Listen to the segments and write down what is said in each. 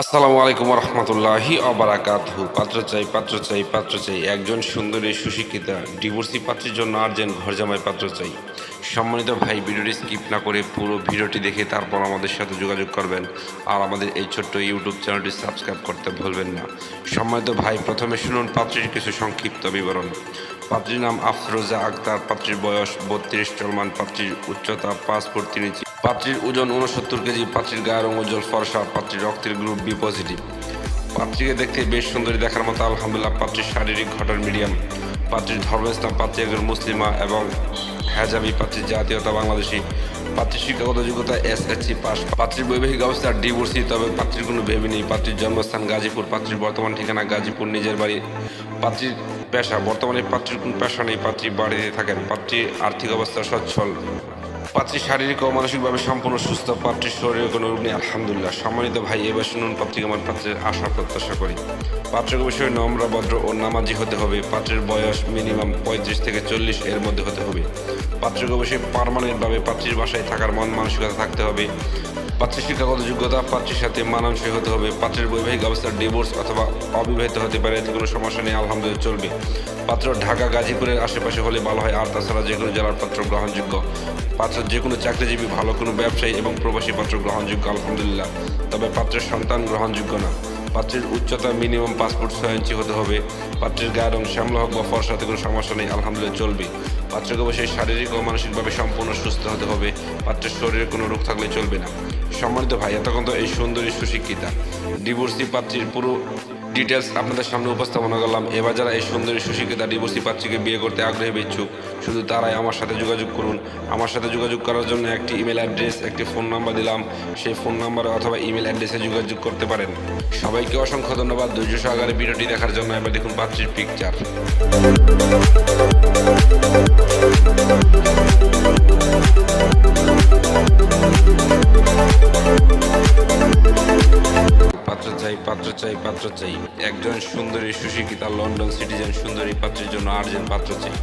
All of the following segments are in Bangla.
আসসালামু আলাইকুম রহমতুল্লাহি অবরাকাতহু পাত্র চাই পাত্র চাই পাত্র চাই। একজন সুন্দরী, সুশিক্ষিতা ডিভোর্সি পাত্রের জন্য আর্জেন ঘর জামাই পাত্র চাই। সম্মানিত ভাই, ভিডিওটি স্কিপ না করে পুরো ভিডিওটি দেখে তারপর আমাদের সাথে যোগাযোগ করবেন। আর আমাদের এই ছোট্ট ইউটিউব চ্যানেলটি সাবস্ক্রাইব করতে ভুলবেন না। সম্মানিত ভাই, প্রথমে শুনুন পাত্রীর কিছু সংক্ষিপ্ত বিবরণ। পাত্রীর নাম আফরোজা আক্তার, পাত্রীর বয়স বত্রিশ, চলমান পাত্রীর উচ্চতা পাঁচ ফুট তিন ইঞ্চি। পাত্রীর ওজন উনসত্তর কেজি, পাত্রীর গায়ের রঙ উজ্জ্বল ফর্সা, পাত্রীর রক্তের গ্রুপ বি পজিটিভ। পাত্রীকে দেখতে বেশ সুন্দরী দেখার মতো, আলহামদুলিল্লাহ, পাত্রীর শারীরিক ঘটন মিডিয়াম। পাত্রীর ধর্ম ইসলাম পাত্রী একজন মুসলিমা এবং হেজাবি পাত্রী জাতীয়তা বাংলাদেশি। পাত্রী শিক্ষাগত যোগ্যতা এস এসসি পাস। পাত্রীর বৈবাহিক অবস্থা ডিভোর্সি, তবে পাত্রীর কোনো ভেবে নেই। পাত্রীর জন্মস্থান গাজীপুর। পাত্রীর বর্তমান ঠিকানা গাজীপুর, নিজের বাড়ি। পাত্রীর পেশা, বর্তমানে পাত্রীর কোনো পেশা নেই। পাত্রী বাড়িতে থাকেন। পাত্রীর আর্থিক অবস্থা সচ্ছল। পাত্রী শারীরিক ও মানসিকভাবে সম্পূর্ণ সুস্থ পাত্রীর শরীরে কোনো রোগ নেই, আলহামদুলিল্লাহ। সম্মানিত ভাই এবার শুনুন পাত্রীকে আমার পাত্রের আশা প্রত্যাশা করি। পাত্রকে বিষয়ে নম্র, ভদ্র ও নামাজি হতে হবে। পাত্রের বয়স মিনিমাম পঁয়ত্রিশ থেকে চল্লিশ এর মধ্যে হতে হবে। পাত্রকে বিষয়ে পারমানেন্টভাবে পাত্রীর বাসায় থাকার মন মানসিকতা থাকতে হবে। পাত্রীর শিক্ষাগত যোগ্যতা পাত্রের সাথে মানানসই হতে হবে। পাত্রের বৈবাহিক অবস্থার ডিভোর্স অথবা অবিবাহিত হতে পারে, এতে কোনো সমস্যা নেই, আলহামদুলিল্লাহ চলবে। পাত্র ঢাকা, গাজীপুরের আশেপাশে হলে ভালো হয়, আর তাছাড়া যে কোনো জেলার পাত্র গ্রহণযোগ্য। পাত্র যে কোনো চাকরিজীবী, ভালো কোনো ব্যবসায়ী এবং প্রবাসী পাত্র গ্রহণযোগ্য, আলহামদুলিল্লাহ। তবে পাত্রের সন্তান গ্রহণযোগ্য না। পাত্রের উচ্চতা মিনিমাম পাঁচ ফুট ছয় ইঞ্চি হতে হবে। পাত্রের গায়ের রং শ্যামলা হোক বা ফর্সাতে কোনো সমস্যা নেই, আলহামদুলিল্লাহ চলবে। পাত্রকে অবশ্যই শারীরিক ও মানসিকভাবে সম্পূর্ণ সুস্থ হতে হবে। পাত্রের শরীরে কোনো রোগ থাকলে চলবে না। সম্মানিত ভাই, এতক্ষণ তো এই সুন্দরী সুশিক্ষিতা। ডিভোর্সি পাত্রীর পুরো ডিটেলস আপনাদের সামনে উপস্থাপনা করলাম। এবার যারা এই সুন্দরী সুশিক্ষিতা ডিভোর্সি পাত্রীকে বিয়ে করতে আগ্রহী ইচ্ছুক, শুধু তারাই আমার সাথে যোগাযোগ করুন। আমার সাথে যোগাযোগ করার জন্য একটি ইমেল অ্যাড্রেস একটি ফোন নাম্বার দিলাম। সেই ফোন নাম্বারে অথবা ইমেল অ্যাড্রেসে যোগাযোগ করতে পারেন। সবাইকে অসংখ্য ধন্যবাদ। ধৈর্য সহকারে ভিডিওটি দেখার জন্য এবার দেখুন পাত্রীর পিকচার চাই পাত্র চাই। একজন সুন্দরী সুশিক্ষিতা লন্ডন সিটিজেন সুন্দরী পাত্রের জন্য আর্জেন্ট পাত্র চাই।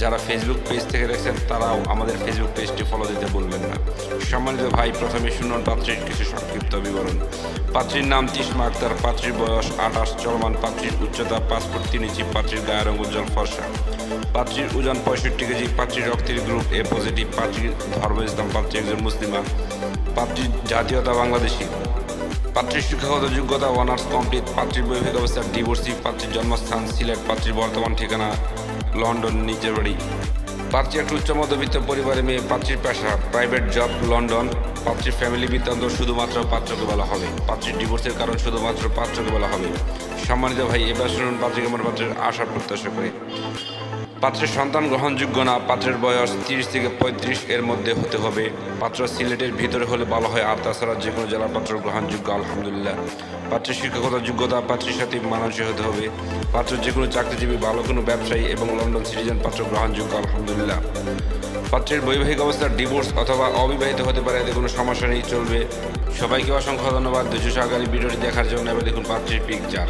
যারা ফেসবুক পেজ থেকে দেখছেন, তারাও আমাদের ফেসবুক পেজটি ফলো দিতে বলবেন না। সম্মানিত ভাই, প্রথমে শুনুন পাত্রীর কিছু সংক্ষিপ্ত বিবরণ। পাত্রীর নাম তিসমা আক্তার, পাত্রীর বয়স আঠাশ, চলমান পাত্রীর উচ্চতা পাঁচ ফুট তিন ইঞ্চি, পাত্রীর গায়ের রং উজ্জ্বল ফর্সা। পাত্রীর ওজন পঁয়ষট্টি কেজি, পাত্রীর রক্তের গ্রুপ এ পজিটিভ পাত্রীর ধর্ম ইসলাম পাত্রী একজন মুসলিমা। পাত্রীর জাতীয়তা বাংলাদেশি। পাত্রীর শিক্ষাগত যোগ্যতা অনার্স কমপ্লিট পাত্রীর বৈবাহিক অবস্থা ডিভোর্সি পাত্রীর জন্মস্থান, সিলেট, পাত্রীর বর্তমান ঠিকানা, লন্ডন, নিজের বাড়ি। পাত্রী একটু উচ্চ মধ্যবিত্ত পরিবারে মেয়ে, পাত্রীর পেশা প্রাইভেট জব লন্ডন। পাত্রীর ফ্যামিলি বৃত্তান্ত শুধুমাত্র পাত্রকে বলা হবে। পাত্রীর ডিভোর্সের কারণ শুধুমাত্র পাত্রকে বলা হবে। সম্মানিত ভাই, এবার শুনুন পাত্রীকে আমার পাত্রের আশা প্রত্যাশা করি। পাত্রের সন্তান গ্রহণযোগ্য না, পাত্রের বয়স তিরিশ থেকে পঁয়ত্রিশ এর মধ্যে হতে হবে। পাত্র সিলেটের ভিতরে হলে ভালো হয়, আর তাছাড়া যে কোনো জেলার পাত্র গ্রহণযোগ্য, আলহামদুলিল্লাহ। পাত্রের শিক্ষাগত যোগ্যতা পাত্রের সাথে মানসিক হতে হবে। পাত্র যে কোনো চাকরিজীবী, ভালো কোনো ব্যবসায়ী এবং লন্ডন সিটিজেন পাত্র গ্রহণযোগ্য, আলহামদুলিল্লাহ। পাত্রের বৈবাহিক অবস্থা ডিভোর্স অথবা অবিবাহিত হতে পারে, এতে কোনো সমস্যা নেই, চলবে। সবাইকে অসংখ্য ধন্যবাদ। ধৈর্য সহকারী ভিডিওটি দেখার জন্য এবার দেখুন পাত্রের পিকচার।